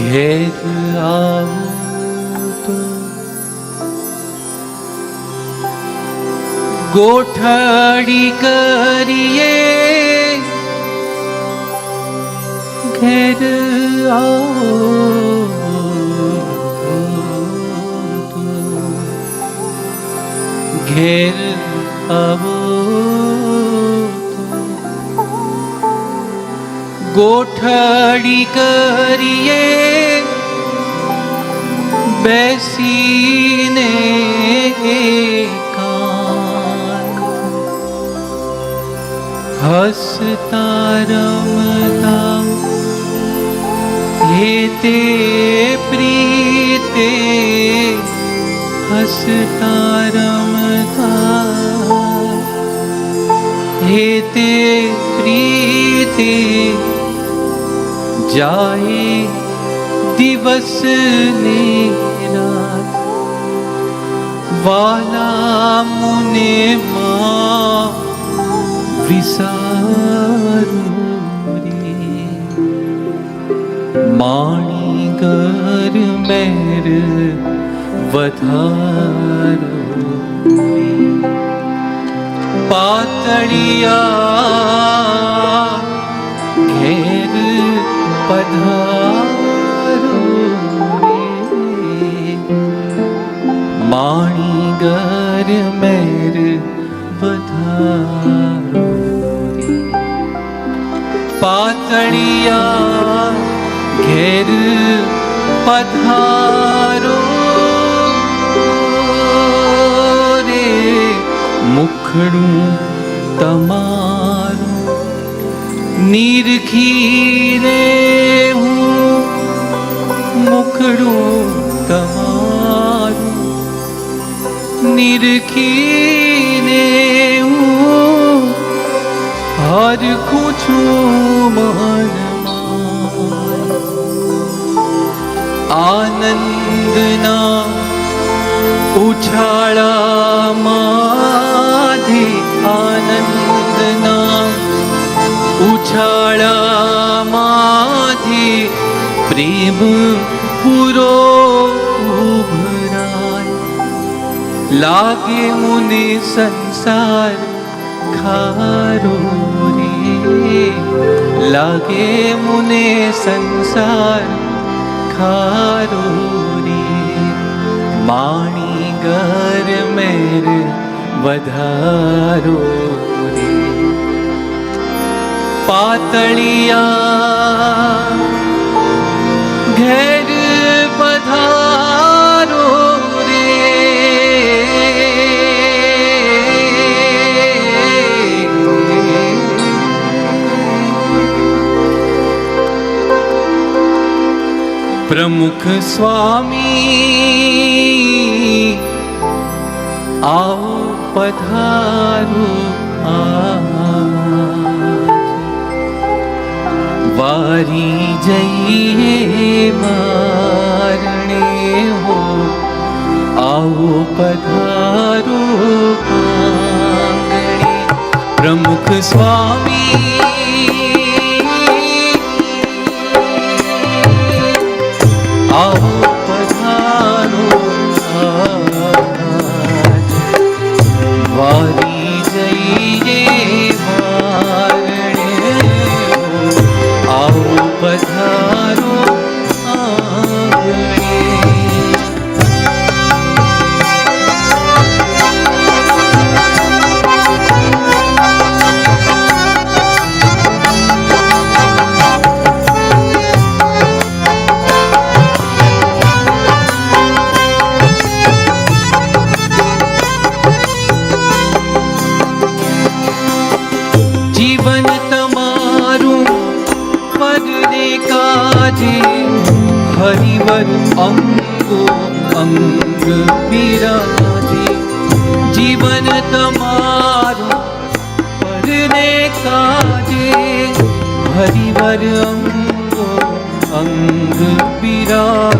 घेर आओ तो गोठाड़ी करिए घेर आओ घेर आओ गोठड़ी करिए बैसीने हसता हंसता रमता हेते प्रीते हसता रमता। हेते प्रीते जाए दिवस रात वाला मुने माँ माणी घर मेर वधार पातड़िया खैर बधारो। पातड़िया घेर पधारो। रे मुखड़ू तमारो। नीरखी रे हूँ मुखड़ू तमारो। નિરખીને હું હરખું છું મનમાં આનંદના ઉછાળામાંથી આનંદના ઉછાળામાંથી પ્રેમ પૂરો ले मुनि रे। लागे मुने संसार खारो रे। माणी घर मेर वधारो रे। पातळिया घेर गेर प्रमुख स्वामी आओ पधारो वारी जइए मारणे हो। आओ पधारो प्रमुख स्वामी भजे हरिवर अंगो अंग विराजे। जीवन तमारो परने काजे। हरिवर अंगो अंग विराजे।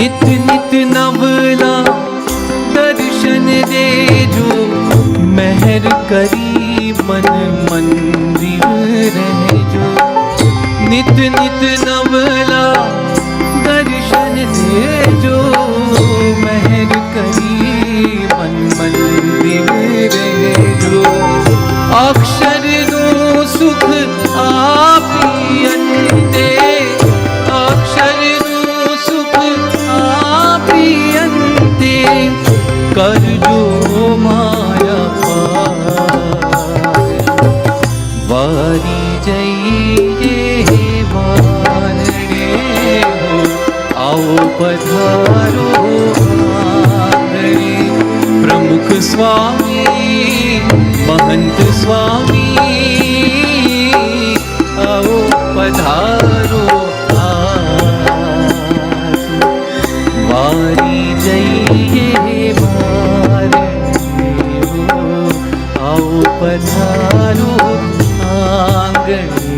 नित नित नवला दर्शन दे जो मेहर करी मन मंदिर रह जो। नित नित नवला कर जो माया वारी जइए आओ पधारो प्रमुख स्वामी महंत स्वामी आओ पधारो 아들